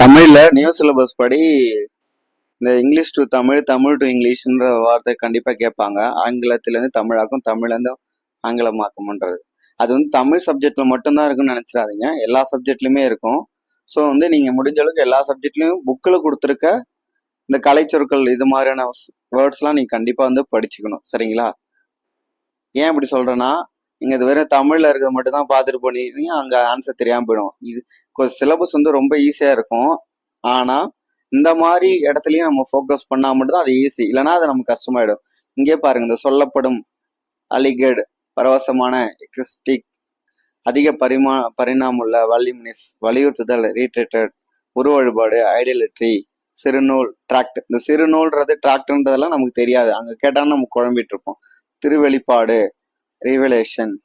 தமிழ்ல new syllabus படி இந்த English to Tamil Tamil to இங்கிலீஷ்ன்ற வார்த்தை கண்டிப்பாக கேட்பாங்க. ஆங்கிலத்துல இருந்து தமிழாக்கும் தமிழ்லேருந்து ஆங்கிலமாக்கும்ன்றது. அது வந்து தமிழ் சப்ஜெக்டில் மட்டும்தான் இருக்குன்னு நினச்சிடாதீங்க. எல்லா சப்ஜெக்ட்லையுமே இருக்கும். ஸோ வந்து நீங்கள் முடிஞ்ச அளவுக்கு எல்லா சப்ஜெக்ட்லையும் புக்கில் கொடுத்துருக்க இந்த கலைச்சொற்கள் இது மாதிரியான வேர்ட்ஸ்லாம் நீங்கள் கண்டிப்பாக வந்து படிச்சுக்கணும். சரிங்களா? ஏன் இப்படி சொல்றேன்னா நீங்க இது வெறும் தமிழ்ல இருக்கிறத மட்டும் தான் பார்த்துட்டு போனீங்க அங்க ஆன்சர் தெரியாம போயிடும். இது சிலபஸ் வந்து ரொம்ப ஈஸியா இருக்கும். ஆனா இந்த மாதிரி இடத்துலயும் நம்ம ஃபோக்கஸ் பண்ணா மட்டும் தான் அது ஈஸி இல்லைன்னா அது நமக்கு கஷ்டமாயிடும். இங்கே பாருங்க இந்த சொல்லப்படும் அலிகட் பரவசமான எக்ஸ்டிக் அதிக பரிமா பரிணாமுள்ள வல்யூமினிஸ் வலியுறுத்துதல் ரீட்ரேட்டட் உரு வழிபாடு ஐடியலிட்ரி சிறுநூல் டிராக்ட் இந்த சிறுநூல்ன்றது டிராக்ட்ன்றதெல்லாம் நமக்கு தெரியாது. அங்கே கேட்டாலும் நம்ம குழம்பிட்டு இருப்போம். திருவெளிப்பாடு revelation.